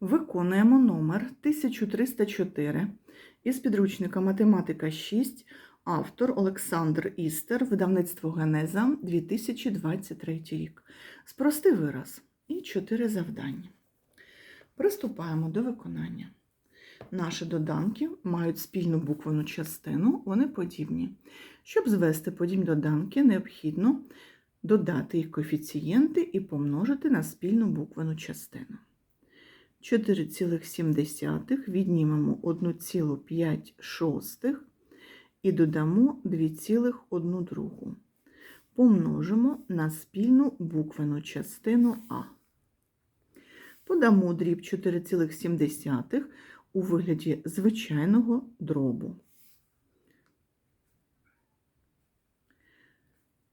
Виконуємо номер 1304 із підручника Математика 6, автор Олександр Істер, видавництво Генеза 2023 рік. Спрости вираз і 4 завдання. Приступаємо до виконання. Наші доданки мають спільну буквену частину, вони подібні. Щоб звести подібні доданки, необхідно додати їх коефіцієнти і помножити на спільну буквену частину. 4,7 віднімемо 1,5 і додамо 2,1 другу. Помножимо на спільну буквену частину А. Подамо дріб 4,7 у вигляді звичайного дробу.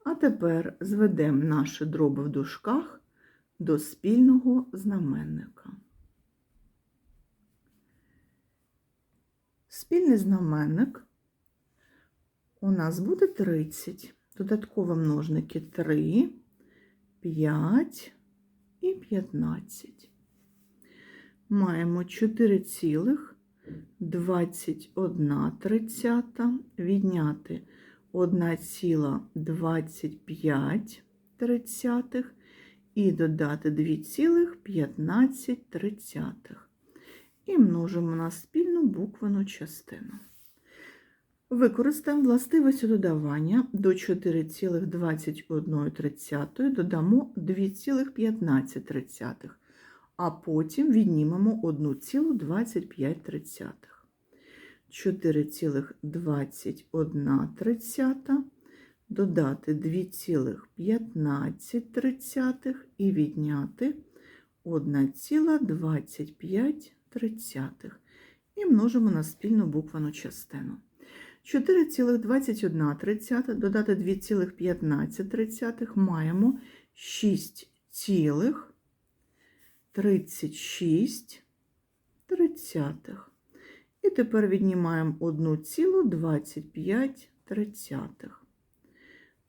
А тепер зведемо наші дроби в дужках до спільного знаменника. Спільний знаменник у нас буде 30. Додатково множники 3, 5 і 15. Маємо 4,21 відняти 1,25 і додати 2,15 і множимо на спільну буквену частину. Використаємо властивості додавання до 4,21 додамо 2,15, а потім віднімемо 1,25. 4,21 додати 2,15 і відняти 1,25 і множимо на спільну буквену частину. 4,21 додати 2,15 маємо 6,36. І тепер віднімаємо 1,25.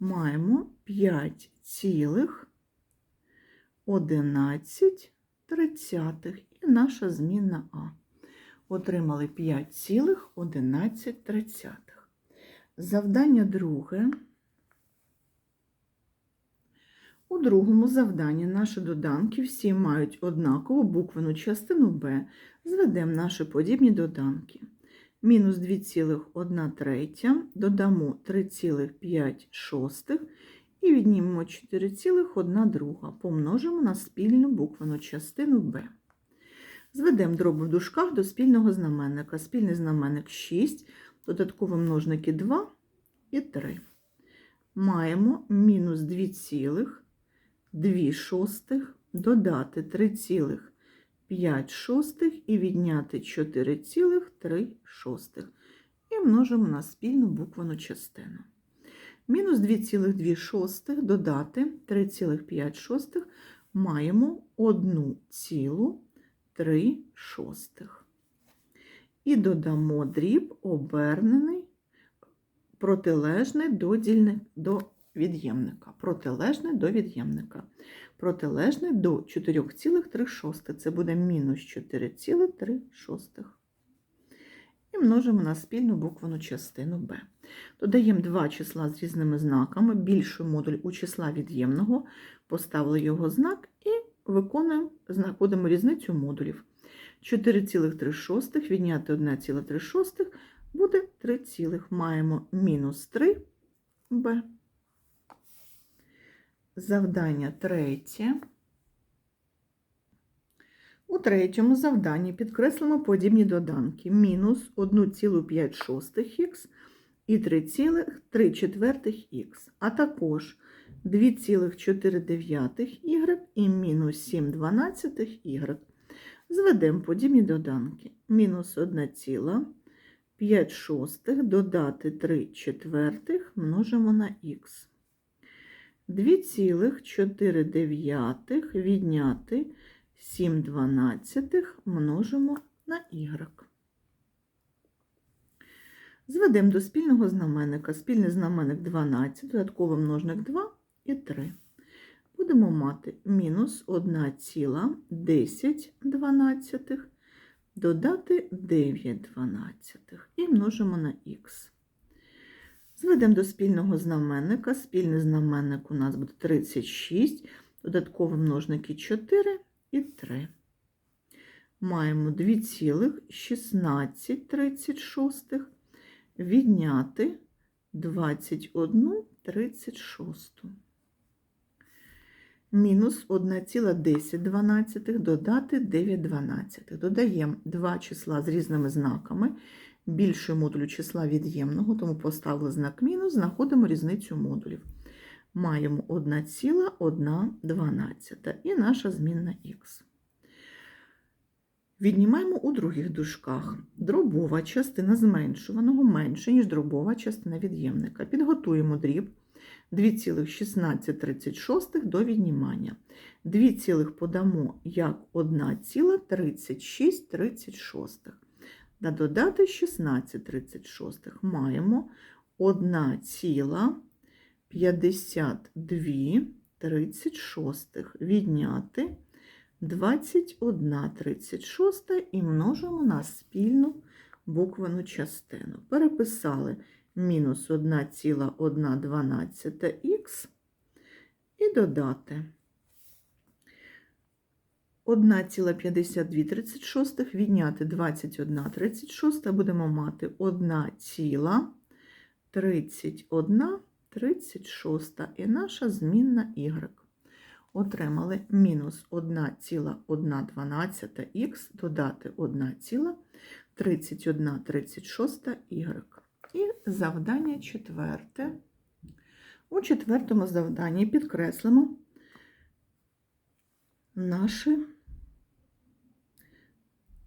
Маємо 5,11 і наша змінна А. Отримали 5,11. Завдання друге. У другому завданні наші доданки всі мають однакову буквену частину Б. Зведемо наші подібні доданки. Мінус 2,1 третя, додамо 3,5 і віднімемо 4,1 друга. Помножимо на спільну буквену частину Б. Зведемо дроби в дужках до спільного знаменника. Спільний знаменник 6, додаткові множники 2 і 3. Маємо мінус 2,2 шостих, додати 3,5 шостих і відняти 4,3 шостих. І множимо на спільну буквену частину. Мінус 2,2 шостих додати 3,5 шостих маємо 1 цілу 3 шостих. І додамо дріб обернений, протилежний до, дільни... до від'ємника. Протилежний до від'ємника. Протилежний до 4,3 шостих. Це буде мінус 4,3 шостих. І множимо на спільну буквену частину b. Додаємо два числа з різними знаками, більший модуль у числа від'ємного, поставили його знак і виконуємо, знаходимо різницю модулів. 4,3 відняти 1,3 буде 3, цілих. маємо мінус 3 b. Завдання третє. У третьому завданні підкреслимо подібні доданки мінус 1,5х і 3,3х, а також 2,4y і мінус 7,12y. Зведемо подібні доданки. Мінус 1,5 шостих додати 3 четвертих множимо на х. 2,4 відняти 7 дванадцятих множимо на y. Зведемо до спільного знаменника. Спільний знаменник 12, додатковий множник 2 і 3. будемо мати мінус 1,10 додати 9 дванадцятих і множимо на х. Зведемо до спільного знаменника. Спільний знаменник у нас буде 36, додаткові множники 4 і 3. Маємо 2,1636 відняти 21,36. Мінус 1,10 додати 9 12. Додаємо два числа з різними знаками. Більше модулю числа від'ємного, тому поставили знак мінус, знаходимо різницю модулів. Маємо 1,1 і наша змінна х. Віднімаємо у других дужках. Дробова частина зменшуваного менше, ніж дробова частина від'ємника. Підготуємо дріб 2,1636 до віднімання. 2 цілих подамо як 1,3636. Та додати 1636 маємо 1,5236 відняти 21,36 і множимо на спільну буквену частину. Переписали мінус 1,112х і додати 1,5236 відняти 21,36 будемо мати 1,3136 і наша змінна y. Отримали мінус 1,112х додати 1,3136 y. І завдання четверте. У четвертому завданні підкреслимо наші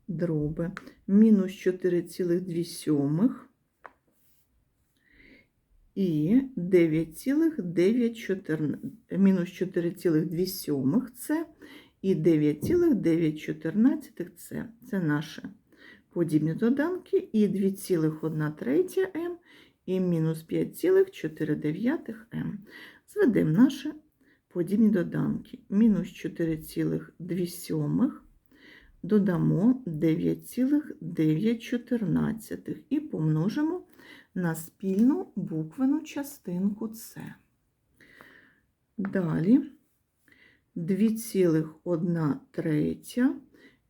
дроби. Мінус 4,2 і 9,914. Мінус 4,2 це і 9,914 це. Це наші подібні доданки, і 2,1 м, і мінус 5,49 м. Зведемо наші подібні доданки. Мінус 4,2 додамо 9,914 і помножимо на спільну буквену частинку С. Далі 2,1 третя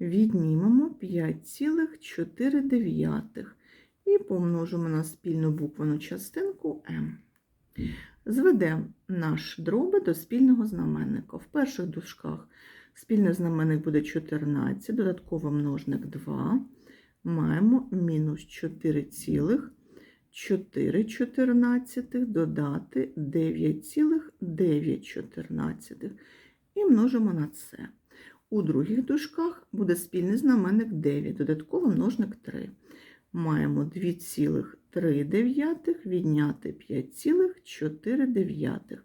віднімемо 5,4 і помножимо на спільну буквену частинку М. Зведемо наш дроби до спільного знаменника. В перших дужках спільний знаменник буде 14, додатковий множник 2. Маємо мінус 4,414 додати 9,914 і множимо на це. У других дужках буде спільний знаменник 9, додатковий множник 3. Маємо 2,3 відняти 5,4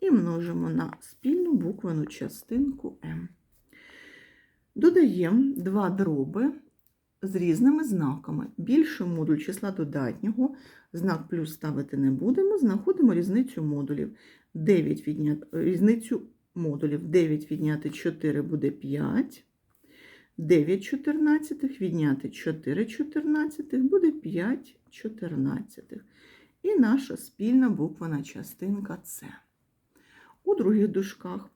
і множимо на спільну буквену частинку М. Додаємо два дроби з різними знаками. Більше модуль числа додатнього, знак плюс ставити не будемо, знаходимо різницю модулів. 9 відняти, різницю модулів 9 відняти 4 буде 5. 9 чотирнадцятих відняти 4 чотирнадцятих буде 5 чотирнадцятих. І наша спільна буквена частинка С. У других дужках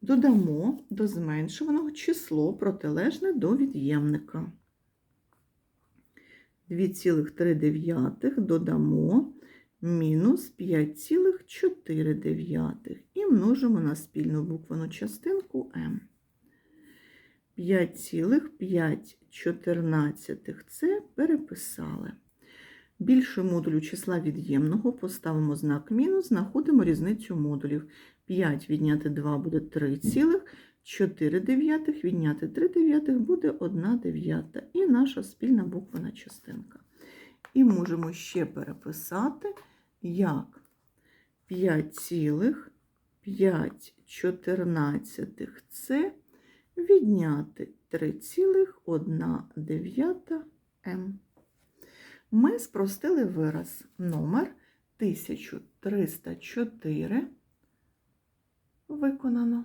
додамо до зменшуваного число протилежне до від'ємника. 2,3 додамо мінус 5,4 і множимо на спільну буквену частинку М. 5,5 це переписали. Більше модулю числа від'ємного поставимо знак мінус, знаходимо різницю модулів. 5 відняти 2 буде 3 цілих, 4 дев'ятих відняти 3 дев'ятих буде 1 дев'ята. І наша спільна буквена частинка. І можемо ще переписати, як 5,5 це відняти 3,1 м. Ми спростили вираз номер 1304 Виконано.